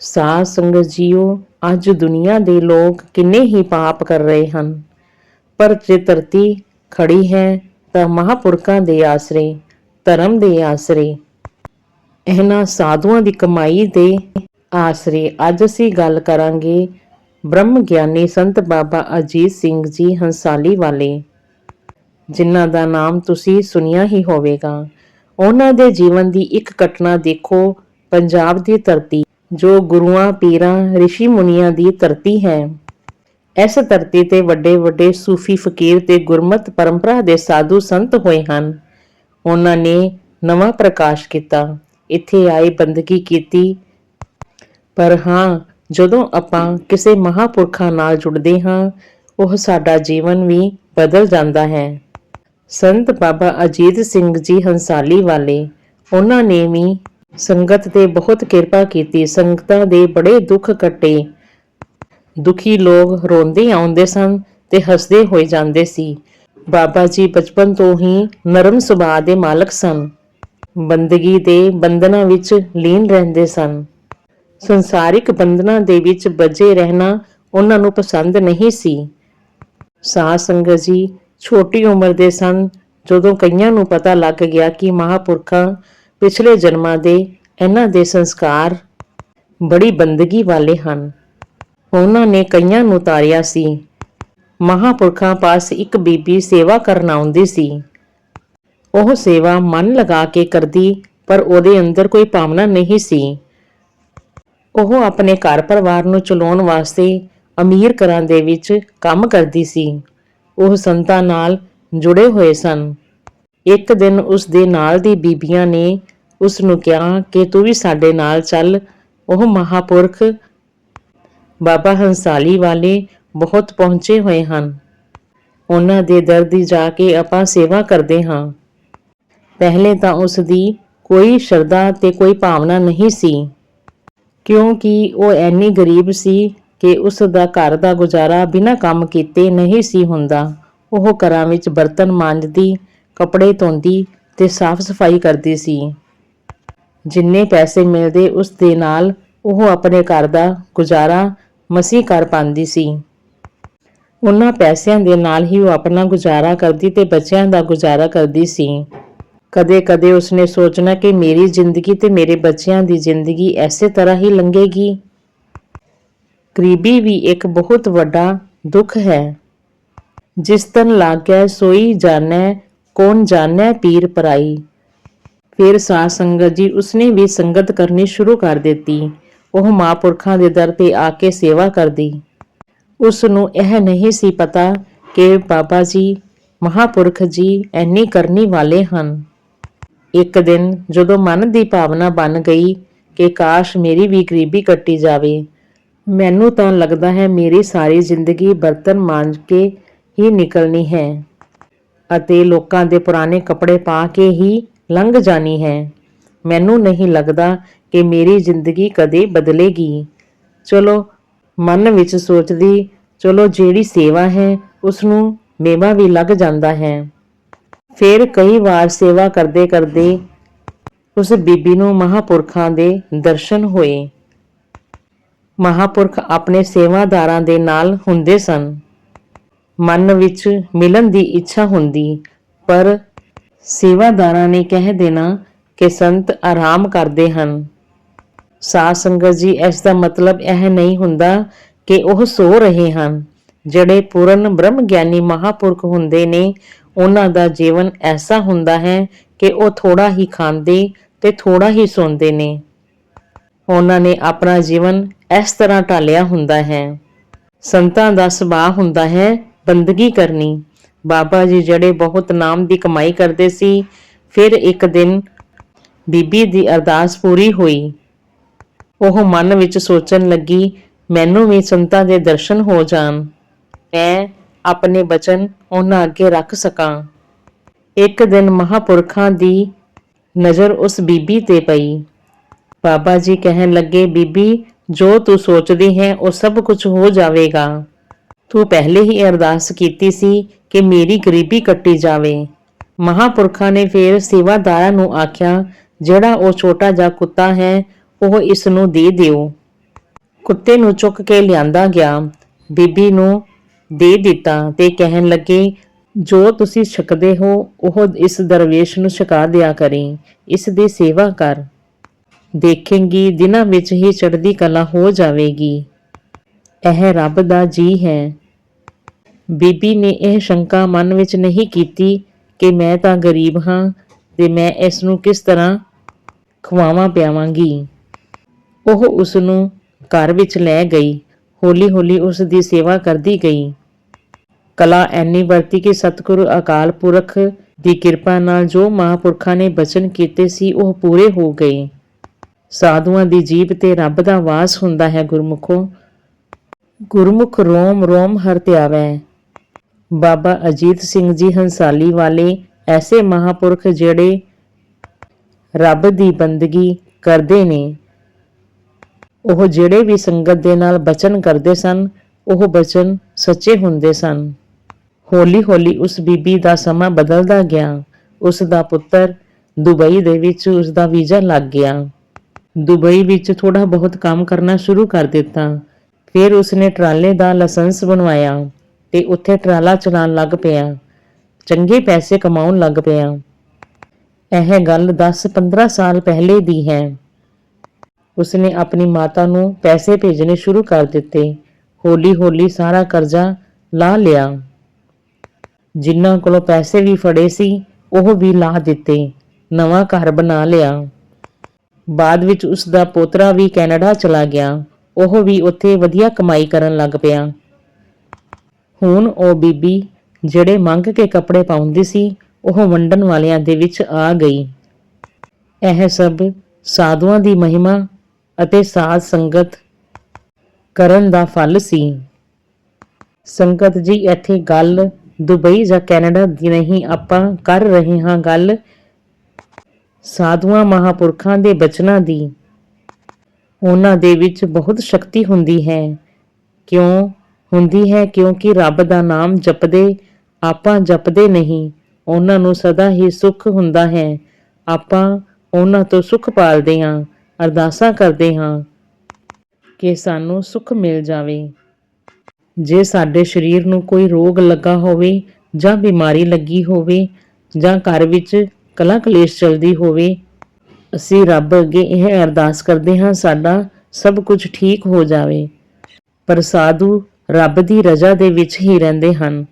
ਸਾਧ ਸੰਗਤ ਜੀਓ, ਅੱਜ ਦੁਨੀਆ ਦੇ ਲੋਕ ਕਿੰਨੇ ਹੀ ਪਾਪ ਕਰ ਰਹੇ ਹਨ। ਪਰ ਜੇ ਧਰਤੀ ਖੜੀ ਹੈ, ਤਾਂ ਮਹਾਪੁਰਖਾਂ ਦੇ ਆਸਰੇ, ਧਰਮ ਦੇ ਆਸਰੇ, ਇਹਨਾਂ ਸਾਧੂਆਂ ਦੀ ਕਮਾਈ ਦੇ ਆਸਰੇ ਅੱਜ ਅਸੀਂ ਗੱਲ ਕਰਾਂਗੇ ਬ੍ਰਹਮ ਗਿਆਨੀ ਸੰਤ ਬਾਬਾ ਅਜੀਤ ਸਿੰਘ ਜੀ ਹੰਸਾਲੀ ਵਾਲੇ, ਜਿਨ੍ਹਾਂ ਦਾ ਨਾਮ ਤੁਸੀਂ ਸੁਨਿਆ ਹੀ ਹੋਵੇਗਾ। ਉਹਨਾਂ ਦੇ ਜੀਵਨ ਦੀ ਇੱਕ ਘਟਨਾ ਦੇਖੋ, ਪੰਜਾਬ ਦੀ ਧਰਤੀ ਜੋ ਗੁਰੂਆਂ, ਪੀਰਾਂ, ਰਿਸ਼ੀ ਮੁਨੀਆਂ ਦੀ ਧਰਤੀ ਹੈ। ਇਸ ਧਰਤੀ ਤੇ ਵੱਡੇ ਵੱਡੇ ਸੂਫੀ ਫਕੀਰ ਤੇ ਗੁਰਮਤ ਪਰੰਪਰਾ ਦੇ ਸਾਧੂ ਸੰਤ ਹੋਏ ਹਨ। ਉਹਨਾਂ ਨੇ ਨਵਾਂ ਪ੍ਰਕਾਸ਼ ਕੀਤਾ। ਇੱਥੇ ਆਏ ਬੰਦਗੀ ਕੀਤੀ। ਪਰ ਹਾਂ, ਜਦੋਂ ਆਪਾਂ ਕਿਸੇ ਮਹਾਪੁਰਖਾਂ ਨਾਲ ਜੁੜਦੇ ਹਾਂ, ਉਹ ਸਾਡਾ ਜੀਵਨ ਵੀ ਬਦਲ ਜਾਂਦਾ ਹੈ। ਸੰਤ ਬਾਬਾ ਅਜੀਤ ਸਿੰਘ ਜੀ ਹੰਸਾਲੀ ਵਾਲੇ, ਉਹਨਾਂ ਨੇ ਵੀ ਸੰਗਤ ਤੇ ਬਹੁਤ ਕਿਰਪਾ ਕੀਤੀ, ਸੰਗਤਾਂ ਦੇ ਬੜੇ ਦੁੱਖ ਕੱਟੇ। ਦੁਖੀ ਲੋਕ ਰੋਂਦੇ ਆਉਂਦੇ ਸਨ ਤੇ ਹੱਸਦੇ ਹੋਏ ਜਾਂਦੇ ਸੀ। ਬਾਬਾ ਜੀ ਬਚਪਨ ਤੋਂ ਹੀ ਨਰਮ ਸੁਭਾਅ ਦੇ ਮਾਲਕ ਸਨ। ਬੰਦਗੀ ਦੇ ਬੰਧਨਾਂ ਵਿੱਚ ਲੀਨ ਰਹਿੰਦੇ ਸਨ। ਸੰਸਾਰਿਕ ਬੰਧਨਾਂ ਦੇ ਵਿੱਚ ਬੱਝੇ ਰਹਿਣਾ ਉਹਨਾਂ ਨੂੰ ਪਸੰਦ ਨਹੀਂ ਸੀ। ਸਾਧ ਸੰਗਤ ਜੀ ਛੋਟੀ ਉਮਰ ਦੇ ਸਨ, ਜਦੋਂ ਕਈਆਂ ਨੂੰ ਪਤਾ ਲੱਗ ਗਿਆ ਕਿ ਮਹਾਪੁਰਖਾਂ ਪਿਛਲੇ ਜਨਮਾਂ ਦੇ ਇਹਨਾਂ ਦੇ ਸੰਸਕਾਰ ਬੜੀ ਬੰਦਗੀ ਵਾਲੇ ਹਨ। ਉਹਨਾਂ ਨੇ ਕਈਆਂ ਨੂੰ ਤਾਰਿਆ ਸੀ। ਮਹਾਪੁਰਖਾਂ ਪਾਸ ਇੱਕ ਬੀਬੀ ਸੇਵਾ ਕਰਨ ਆਉਂਦੀ ਸੀ। ਉਹ ਸੇਵਾ ਮਨ ਲਗਾ ਕੇ ਕਰਦੀ, ਪਰ ਉਹਦੇ ਅੰਦਰ ਕੋਈ ਭਾਵਨਾ ਨਹੀਂ ਸੀ। ਉਹ ਆਪਣੇ ਘਰ ਪਰਿਵਾਰ ਨੂੰ ਚਲਾਉਣ ਵਾਸਤੇ ਅਮੀਰ ਘਰਾਂ ਦੇ ਵਿੱਚ ਕੰਮ ਕਰਦੀ ਸੀ। ਉਹ ਸੰਤਾਂ ਨਾਲ ਜੁੜੇ ਹੋਏ ਸਨ। ਇੱਕ ਦਿਨ ਉਸ ਦੇ ਨਾਲ ਦੀ ਬੀਬੀਆਂ ਨੇ ਉਸ ਨੂੰ ਕਿਹਾ ਕਿ ਤੂੰ ਵੀ ਸਾਡੇ ਨਾਲ ਚੱਲ। ਉਹ ਮਹਾਪੁਰਖ ਬਾਬਾ ਹੰਸਾਲੀ ਵਾਲੇ ਬਹੁਤ ਪਹੁੰਚੇ ਹੋਏ ਹਨ। ਉਹਨਾਂ ਦੇ ਦਰ ਦੀ ਜਾ ਕੇ ਆਪਾਂ ਸੇਵਾ ਕਰਦੇ ਹਾਂ। ਪਹਿਲੇ ਤਾਂ ਉਸ ਦੀ ਕੋਈ ਸ਼ਰਧਾ ਤੇ ਕੋਈ ਭਾਵਨਾ ਨਹੀਂ ਸੀ। ਕਿਉਂਕਿ ਉਹ ਐਨੀ ਗਰੀਬ ਸੀ ਕਿ ਉਸ ਦਾ ਘਰ ਦਾ ਗੁਜ਼ਾਰਾ ਬਿਨਾਂ ਕੰਮ ਕੀਤੇ ਨਹੀਂ ਸੀ ਹੁੰਦਾ। ਉਹ ਘਰਾਂ ਵਿੱਚ ਬਰਤਨ ਮਾਂਜਦੀ ਕੱਪੜੇ ਧੋਂਦੀ ਤੇ ਸਾਫ਼ ਸਫ਼ਾਈ ਕਰਦੀ ਸੀ। ਜਿੰਨੇ ਪੈਸੇ ਮਿਲਦੇ ਉਸ ਦੇ ਨਾਲ ਉਹ ਆਪਣੇ ਘਰ ਦਾ ਗੁਜ਼ਾਰਾ ਮਸੀ ਕਰ ਪਾਉਂਦੀ ਸੀ। ਉਹਨਾਂ ਪੈਸਿਆਂ ਦੇ ਨਾਲ ਹੀ ਉਹ ਆਪਣਾ ਗੁਜ਼ਾਰਾ ਕਰਦੀ ਤੇ ਬੱਚਿਆਂ ਦਾ ਗੁਜ਼ਾਰਾ ਕਰਦੀ ਸੀ। ਕਦੇ-ਕਦੇ ਉਸਨੇ ਸੋਚਣਾ ਕਿ ਮੇਰੀ ਜ਼ਿੰਦਗੀ ਤੇ ਮੇਰੇ ਬੱਚਿਆਂ ਦੀ ਜ਼ਿੰਦਗੀ ਐਸੇ ਤਰ੍ਹਾਂ ਹੀ ਲੰਘੇਗੀ। ਗਰੀਬੀ ਵੀ ਇੱਕ ਬਹੁਤ ਵੱਡਾ ਦੁੱਖ ਹੈ। ਜਿਸ ਤਨ ਲਾਗੈ ਸੋਈ ਜਾਣੈ ਕੌਣ ਜਾਣੈ ਪੀਰ ਪਰਾਈ? ਫਿਰ ਸਾਧ ਸੰਗਤ ਜੀ, ਉਸਨੇ ਵੀ ਸੰਗਤ ਕਰਨੀ ਸ਼ੁਰੂ ਕਰ ਦਿੱਤੀ। ਉਹ ਮਹਾਂਪੁਰਖਾਂ ਦੇ ਦਰ ਤੇ ਆ ਕੇ ਸੇਵਾ ਕਰਦੀ। ਉਸ ਨੂੰ ਇਹ ਨਹੀਂ ਸੀ ਪਤਾ ਕਿ ਬਾਬਾ ਜੀ, ਮਹਾਪੁਰਖ ਜੀ ਐਨੀ ਕਰਨੀ ਵਾਲੇ ਹਨ। ਇੱਕ ਦਿਨ ਜਦੋਂ ਮਨ ਦੀ ਭਾਵਨਾ ਬਣ ਗਈ ਕਿ ਕਾਸ਼ ਮੇਰੀ ਵੀ ਗਰੀਬੀ ਕੱਟੀ ਜਾਵੇ, ਮੈਨੂੰ ਤਾਂ ਲੱਗਦਾ ਹੈ ਮੇਰੀ ਸਾਰੀ ਜ਼ਿੰਦਗੀ ਬਰਤਨ ਮਾਂਜ ਕੇ ਹੀ ਨਿਕਲਣੀ ਹੈ। ਅਤੇ ਲੋਕਾਂ ਦੇ ਪੁਰਾਣੇ ਕੱਪੜੇ ਪਾ ਕੇ ਹੀ ਲੰਘ ਜਾਣੀ ਹੈ। ਮੈਨੂੰ ਨਹੀਂ ਲੱਗਦਾ ਕਿ ਮੇਰੀ ਜ਼ਿੰਦਗੀ ਕਦੇ ਬਦਲੇਗੀ। ਚਲੋ, ਮਨ ਵਿੱਚ ਸੋਚਦੀ, ਚਲੋ ਜਿਹੜੀ ਸੇਵਾ ਹੈ ਉਸ ਨੂੰ ਮੇਵਾ ਵੀ ਲੱਗ ਜਾਂਦਾ ਹੈ। ਫਿਰ ਕਈ ਵਾਰ ਸੇਵਾ ਕਰਦੇ ਕਰਦੇ ਉਸ ਬੀਬੀ ਨੂੰ ਮਹਾਪੁਰਖਾਂ ਦੇ ਦਰਸ਼ਨ ਹੋਏ। ਮਹਾਪੁਰਖ ਆਪਣੇ ਸੇਵਾਦਾਰਾਂ ਦੇ ਨਾਲ ਹੁੰਦੇ ਸਨ। ਮਨ ਵਿੱਚ ਮਿਲਣ ਦੀ ਇੱਛਾ ਹੁੰਦੀ, ਪਰ ਸੇਵਾਦਾਰਾਂ ਨੇ ਕਹਿ ਦੇਣਾ ਕਿ ਸੰਤ ਆਰਾਮ ਕਰਦੇ ਹਨ। ਸਾਧ ਸੰਗਤ ਜੀ, ਇਸ ਦਾ ਮਤਲਬ ਇਹ ਨਹੀਂ ਹੁੰਦਾ ਕਿ ਉਹ ਸੋ ਰਹੇ ਹਨ। ਜਿਹੜੇ ਪੂਰਨ ਬ੍ਰਹਮ ਗਿਆਨੀ ਮਹਾਪੁਰਖ ਹੁੰਦੇ ਨੇ, ਉਹਨਾਂ ਦਾ ਜੀਵਨ ਐਸਾ ਹੁੰਦਾ ਹੈ ਕਿ ਉਹ ਥੋੜਾ ਹੀ ਖਾਂਦੇ ਤੇ ਥੋੜਾ ਹੀ ਸੌਂਦੇ ਨੇ। ਉਹਨਾਂ ਨੇ ਆਪਣਾ ਜੀਵਨ ਇਸ ਤਰ੍ਹਾਂ ਢਾਲਿਆ ਹੁੰਦਾ ਹੈ। ਸੰਤਾਂ ਦਾ ਸੁਭਾਅ ਹੁੰਦਾ ਹੈ ਬੰਦਗੀ ਕਰਨੀ। ਬਾਬਾ ਜੀ ਜਿਹੜੇ ਬਹੁਤ ਨਾਮ ਦੀ ਕਮਾਈ ਕਰਦੇ ਸੀ, ਫਿਰ ਇੱਕ ਦਿਨ ਬੀਬੀ ਦੀ ਅਰਦਾਸ ਪੂਰੀ ਹੋਈ। ਉਹ ਮਨ ਵਿੱਚ ਸੋਚਣ ਲੱਗੀ, ਮੈਨੂੰ ਵੀ ਸੰਤਾਂ ਦੇ ਦਰਸ਼ਨ ਹੋ ਜਾਣ। ਮੈਂ ਆਪਣੇ ਬਚਨ ਉਹਨਾਂ ਅੱਗੇ ਰੱਖ ਸਕਾਂ। ਇੱਕ ਦਿਨ ਮਹਾਪੁਰਖਾਂ ਦੀ ਨਜ਼ਰ ਉਸ ਬੀਬੀ ਤੇ ਪਈ। ਬਾਬਾ ਜੀ ਕਹਿਣ ਲੱਗੇ, ਬੀਬੀ, ਜੋ ਤੂੰ ਸੋਚਦੀ ਹੈ, ਉਹ ਸਭ ਕੁਝ ਹੋ ਜਾਵੇਗਾ। ਤੂੰ ਪਹਿਲੇ ਹੀ ਅਰਦਾਸ ਕੀਤੀ ਸੀ ਕਿ ਮੇਰੀ ਗਰੀਬੀ ਕੱਟੀ ਜਾਵੇ। ਮਹਾਪੁਰਖਾਂ ਨੇ ਫਿਰ ਸੇਵਾਦਾਰਾਂ ਨੂੰ ਆਖਿਆ, ਜਿਹੜਾ ਉਹ ਛੋਟਾ ਜਿਹਾ ਕੁੱਤਾ ਹੈ, ਉਹ ਇਸ ਨੂੰ ਦੇ ਦਿਓ। ਕੁੱਤੇ ਨੂੰ ਚੁੱਕ ਕੇ ਲਿਆਂਦਾ ਗਿਆ। ਬੀਬੀ ਨੂੰ ਦੇ ਦਿੱਤਾ ਤੇ ਕਹਿਣ ਲੱਗੇ, ਜੋ ਤੁਸੀਂ ਛਕਦੇ ਹੋ, ਉਹ ਇਸ ਦਰਵੇਸ਼ ਨੂੰ ਛਕਾ ਦਿਆ ਕਰੀ। ਇਸ ਦੀ ਸੇਵਾ ਕਰ। ਦੇਖੇਂਗੀ, ਦਿਨਾਂ ਵਿੱਚ ਹੀ ਚੜ੍ਹਦੀ ਕਲਾ ਹੋ ਜਾਵੇਗੀ। ਇਹ ਰੱਬ ਦਾ ਜੀ ਹੈ। ਬੀਬੀ ਨੇ ਇਹ ਸ਼ੰਕਾ ਮਨ ਵਿੱਚ ਨਹੀਂ ਕੀਤੀ ਕਿ ਮੈਂ ਤਾਂ ਗਰੀਬ ਹਾਂ ਤੇ ਮੈਂ ਇਸ ਨੂੰ ਕਿਸ ਤਰ੍ਹਾਂ ਖਵਾਵਾਂ ਪਿਆਵਾਂਗੀ। ਉਹ ਉਸ ਨੂੰ ਘਰ ਵਿੱਚ ਲੈ ਗਈ, ਹੌਲੀ-ਹੌਲੀ ਉਸ ਦੀ ਸੇਵਾ ਕਰਦੀ ਗਈ। ਕਲਾ ਐਨੀ ਵਰਤੀ ਕਿ ਸਤਿਗੁਰੂ ਅਕਾਲ ਪੁਰਖ ਦੀ ਕਿਰਪਾ ਨਾਲ ਜੋ ਮਹਾਂਪੁਰਖਾਂ ਨੇ ਬਚਨ ਕੀਤੇ ਸੀ, ਉਹ ਪੂਰੇ ਹੋ ਗਏ। ਸਾਧੂਆਂ ਦੀ ਜੀਬ ਤੇ ਰੱਬ ਦਾ ਵਾਸ ਹੁੰਦਾ ਹੈ ਗੁਰਮੁਖੋ। ਗੁਰਮੁਖ ਰੋਮ ਰੋਮ ਹਰ ਧਿਆਵੈ ਬਾਬਾ ਅਜੀਤ ਸਿੰਘ ਜੀ ਹੰਸਾਲੀ ਵਾਲੇ ਐਸੇ ਮਹਾਪੁਰਖ ਜਿਹੜੇ ਰੱਬ ਦੀ ਬੰਦਗੀ ਕਰਦੇ ਨੇ, ਉਹ ਜਿਹੜੇ ਵੀ ਸੰਗਤ ਦੇ ਨਾਲ ਬਚਨ ਕਰਦੇ ਸਨ, ਉਹ ਬਚਨ ਸੱਚੇ ਹੁੰਦੇ ਸਨ। ਹੌਲੀ-ਹੌਲੀ ਉਸ ਬੀਬੀ ਦਾ ਸਮਾਂ ਬਦਲਦਾ ਗਿਆ। ਉਸ ਦਾ ਪੁੱਤਰ ਦੁਬਈ ਦੇ ਵਿੱਚ ਉਸ ਦਾ ਵੀਜ਼ਾ ਲੱਗ ਗਿਆ। ਦੁਬਈ ਵਿੱਚ ਥੋੜਾ ਬਹੁਤ ਕੰਮ ਕਰਨਾ ਸ਼ੁਰੂ ਕਰ ਦਿੱਤਾ। ਫਿਰ ਉਸਨੇ ਟਰਾਲੇ ਦਾ ਲਾਇਸੈਂਸ ਬਣਵਾਇਆ ਤੇ ਉੱਥੇ ਟਰਾਲਾ ਚਲਾਉਣ ਲੱਗ ਪਿਆ। ਚੰਗੇ ਪੈਸੇ ਕਮਾਉਣ ਲੱਗ ਪਿਆ। ਇਹ ਗੱਲ 10-15 ਸਾਲ ਪਹਿਲੇ ਦੀ ਹੈ। ਉਸਨੇ ਆਪਣੀ ਮਾਤਾ ਨੂੰ ਪੈਸੇ ਭੇਜਣੇ ਸ਼ੁਰੂ ਕਰ ਦਿੱਤੇ। ਹੌਲੀ-ਹੌਲੀ ਸਾਰਾ ਕਰਜ਼ਾ ਲਾ ਲਿਆ। ਜਿਨ੍ਹਾਂ ਕੋਲੋਂ ਪੈਸੇ ਵੀ ਫੜੇ ਸੀ, ਉਹ ਵੀ ਲਾ ਦਿੱਤੇ। ਨਵਾਂ ਘਰ ਬਣਾ ਲਿਆ। ਬਾਅਦ ਵਿੱਚ ਉਸ ਦਾ ਪੋਤਰਾ ਵੀ ਕੈਨੇਡਾ ਚਲਾ ਗਿਆ। ਉਹ ਵੀ ਉੱਥੇ ਵਧੀਆ ਕਮਾਈ ਕਰਨ ਲੱਗ ਪਿਆ। ਹੁਣ ਉਹ ਬੀਬੀ ਜਿਹੜੇ ਮੰਗ ਕੇ ਕੱਪੜੇ ਪਾਉਂਦੀ ਸੀ, ਉਹ ਵੰਡਣ ਵਾਲਿਆਂ ਦੇ ਵਿੱਚ ਆ ਗਈ। ਇਹ ਸਭ ਸਾਧੂਆਂ ਦੀ ਮਹਿਮਾ ਅਤੇ ਸਾਧ ਸੰਗਤ ਕਰਨ ਦਾ ਫਲ ਸੀ। ਸੰਗਤ ਜੀ, ਇੱਥੇ ਗੱਲ ਦੁਬਈ ਜਾਂ ਕੈਨੇਡਾ ਦੀ ਨਹੀਂ, ਆਪਾਂ ਕਰ ਰਹੇ ਹਾਂ ਗੱਲ। ਸਾਧੂਆਂ ਮਹਾਪੁਰਖਾਂ ਦੇ ਬਚਨਾਂ ਦੀ ਉਹਨਾਂ ਦੇ ਵਿੱਚ ਬਹੁਤ ਸ਼ਕਤੀ ਹੁੰਦੀ ਹੈ। ਕਿਉਂ? ਹੁੰਦੀ ਹੈ ਕਿਉਂਕਿ ਰੱਬ ਦਾ ਨਾਮ ਜਪਦੇ, ਆਪਾਂ ਜਪਦੇ ਨਹੀਂ। ਉਹਨਾਂ ਨੂੰ ਸਦਾ ਹੀ ਸੁੱਖ ਹੁੰਦਾ ਹੈ। ਆਪਾਂ ਉਹਨਾਂ ਤੋਂ ਸੁੱਖ ਪਾਲਦੇ ਹਾਂ, ਅਰਦਾਸਾਂ ਕਰਦੇ ਹਾਂ ਕਿ ਸਾਨੂੰ ਸੁੱਖ ਮਿਲ ਜਾਵੇ। ਜੇ ਸਾਡੇ ਸਰੀਰ ਨੂੰ ਕੋਈ ਰੋਗ ਲੱਗਾ ਹੋਵੇ ਜਾਂ ਬਿਮਾਰੀ ਲੱਗੀ ਹੋਵੇ ਜਾਂ ਘਰ ਵਿੱਚ ਕਲਾ ਕਲੇਸ਼ ਚਲਦੀ ਹੋਵੇ ਅਸੀਂ ਰੱਬ ਅੱਗੇ ਇਹ ਅਰਦਾਸ ਕਰਦੇ ਹਾਂ, ਸਾਡਾ ਸਭ ਕੁਝ ਠੀਕ ਹੋ ਜਾਵੇ। ਪਰ ਸਾਧੂ ਰੱਬ ਦੀ ਰਜ਼ਾ ਦੇ ਵਿੱਚ ਹੀ ਰਹਿੰਦੇ ਹਨ।